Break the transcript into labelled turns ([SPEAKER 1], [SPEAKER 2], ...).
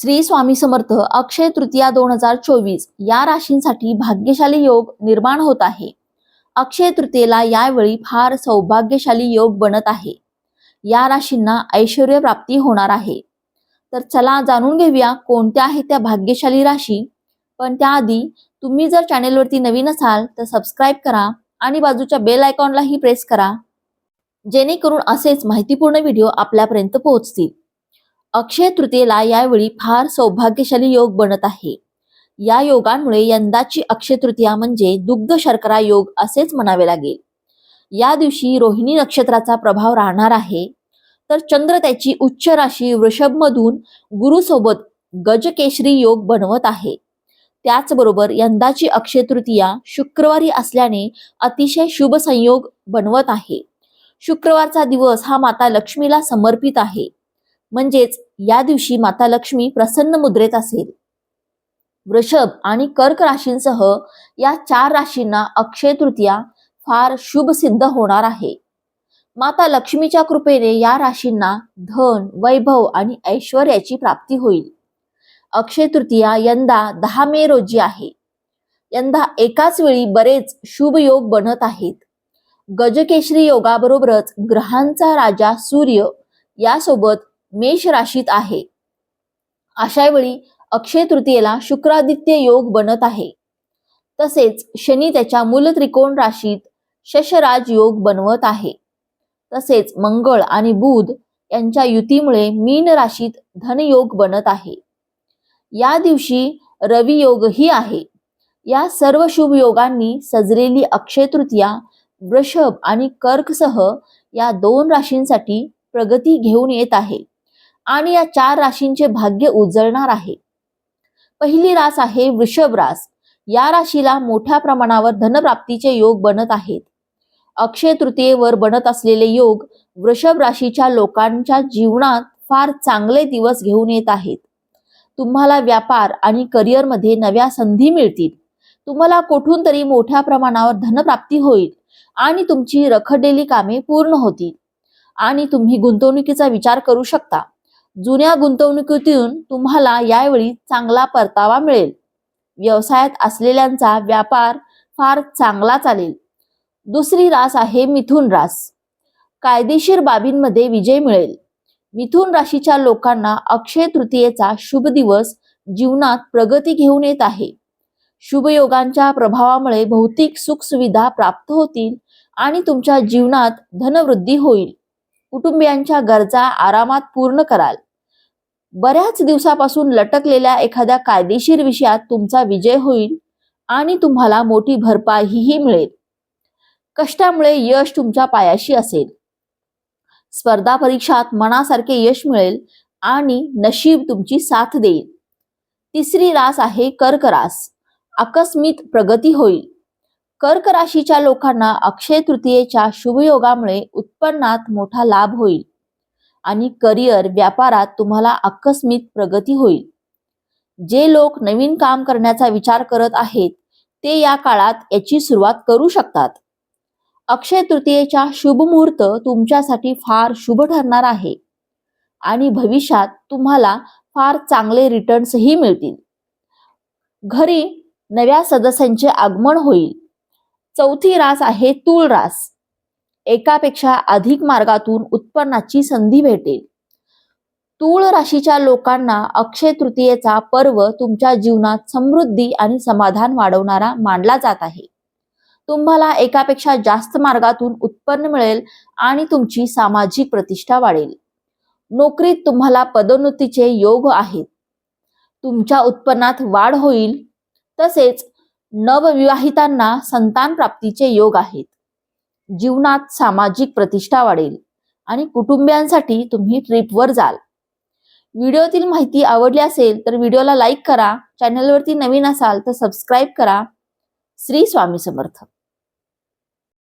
[SPEAKER 1] श्री स्वामी समर्थ अक्षय तृतीया दोन हजार चोवीस या राशींसाठी भाग्यशाली योग निर्माण होत आहे. अक्षय तृतीयेला यावेळी फार सौभाग्यशाली योग बनत आहे. या राशींना ऐश्वर प्राप्ती होणार आहे. तर चला जाणून घेऊया कोणत्या आहेत त्या भाग्यशाली राशी. पण त्याआधी तुम्ही जर चॅनेलवरती नवीन असाल तर सबस्क्राईब करा आणि बाजूच्या बेल आयकॉनलाही प्रेस करा. जेणेकरून असेच माहितीपूर्ण व्हिडिओ आपल्यापर्यंत पोहोचतील. अक्षय तृतीयेला यावेळी फार सौभाग्यशाली योग बनत आहे. या योगांमुळे यंदाची अक्षय तृतीया म्हणजे दुग्ध शर्करा योग असेच म्हणावे लागेल. या दिवशी रोहिणी नक्षत्राचा प्रभाव राहणार आहे. तर चंद्र त्याची उच्च राशी वृषभ मधून गुरुसोबत गजकेशरी योग बनवत आहे. त्याचबरोबर यंदाची अक्षय तृतीया शुक्रवारी असल्याने अतिशय शुभ संयोग बनवत आहे. शुक्रवारचा दिवस हा माता लक्ष्मीला समर्पित आहे. म्हणजेच या दिवशी माता लक्ष्मी प्रसन्न मुद्रेत असेल. वृषभ आणि कर्क राशींसह या चार राशींना अक्षय तृतीया फार शुभ सिद्ध होणार आहे. माता लक्ष्मीच्या कृपेने या राशींना धन वैभव आणि ऐश्वर्याची प्राप्ती होईल. अक्षय तृतीया यंदा दहा मे रोजी आहे. यंदा एकाच वेळी बरेच शुभ योग बनत आहेत. गजकेशरी योगाबरोबरच ग्रहांचा राजा सूर्य यासोबत मेष राशीत आहे. अशा वेळी अक्षय तृतीयेला शुक्रादित्य योग बनत आहे. तसेच शनी त्याच्या मूल त्रिकोण राशीत शशराज योग बनवत आहे. तसेच मंगळ आणि बुध यांच्या युतीमुळे मीन राशीत धनयोग बनत आहे. या दिवशी रवी योगही आहे. या सर्व शुभ योगांनी सजलेली अक्षय तृतीया वृषभ आणि कर्कसह या दोन राशींसाठी प्रगती घेऊन येत आहे. आणि या चार राशींचे भाग्य उजळणार आहे. पहिली रास आहे वृषभ रास. या राशीला मोठ्या प्रमाणावर धनप्राप्तीचे योग बनत आहेत. अक्षय तृतीयेवर बनत असलेले योग वृषभ राशीच्या लोकांच्या जीवनात फार चांगले दिवस घेऊन येत आहेत. तुम्हाला व्यापार आणि करिअरमध्ये नव्या संधी मिळतील. तुम्हाला कुठून तरी मोठ्या प्रमाणावर धनप्राप्ती होईल आणि तुमची रखडलेली कामे पूर्ण होतील. आणि तुम्ही गुंतवणुकीचा विचार करू शकता. जुन्या गुंतवणुकीतून तुम्हाला यावेळी चांगला परतावा मिळेल. व्यवसायात असलेल्यांचा व्यापार फार चांगला चालेल. दुसरी रास आहे मिथुन रास. कायदेशीर बाबींमध्ये विजय मिळेल. मिथुन राशीच्या लोकांना अक्षय तृतीयेचा शुभ दिवस जीवनात प्रगती घेऊन येत आहे. शुभयोगांच्या प्रभावामुळे भौतिक सुखसुविधा प्राप्त होतील आणि तुमच्या जीवनात धनवृद्धी होईल. कुटुंबियांच्या गरजा आरामात पूर्ण कराल. बऱ्याच दिवसापासून लटकलेल्या एखाद्या कायदेशीर विषयात तुमचा विजय होईल आणि तुम्हाला मोठी भरपाईही मिळेल. कष्टामुळे यश तुमच्या पायाशी असेल. स्पर्धा परीक्षात मनासारखे यश मिळेल आणि नशीब तुमची साथ देईल. तिसरी रास आहे कर्क रास आकस्मित प्रगती होईल. कर्क राशीच्या लोकांना अक्षय तृतीयेच्या शुभयोगामुळे उत्पन्नात मोठा लाभ होईल आणि करिअर व्यापारात तुम्हाला आकस्मित प्रगती होईल. जे लोक नवीन काम करण्याचा विचार करत आहेत ते या काळात याची सुरुवात करू शकतात. अक्षय तृतीयेच्या शुभ मुहूर्त तुमच्यासाठी फार शुभ ठरणार आहे आणि भविष्यात तुम्हाला फार चांगले रिटर्न्सही मिळतील. घरी नव्या सदस्यांचे आगमन होईल. चौथी रास आहे तूळ रास. एकापेक्षा अधिक मार्गातून उत्पन्नाची संधी भेटेल. तूळ राशीच्या लोकांना अक्षय तृतीयेचा पर्व तुमच्या जीवनात समृद्धी आणि समाधान वाढवणारा मानला जात आहे. तुम्हाला एकापेक्षा जास्त मार्गातून उत्पन्न मिळेल आणि तुमची सामाजिक प्रतिष्ठा वाढेल. नोकरीत तुम्हाला पदोन्नतीचे योग आहेत. तुमच्या उत्पन्नात वाढ होईल. तसेच नवविवाहितांना संतान प्राप्तीचे योग आहेत. जीवनात सामाजिक प्रतिष्ठा वाढेल आणि कुटुंबियांसाठी तुम्ही ट्रिपवर जाल. व्हिडिओतील माहिती आवडली असेल तर व्हिडिओला लाईक करा. चॅनलवरती नवीन असाल तर सबस्क्राईब करा. श्री स्वामी समर्थ.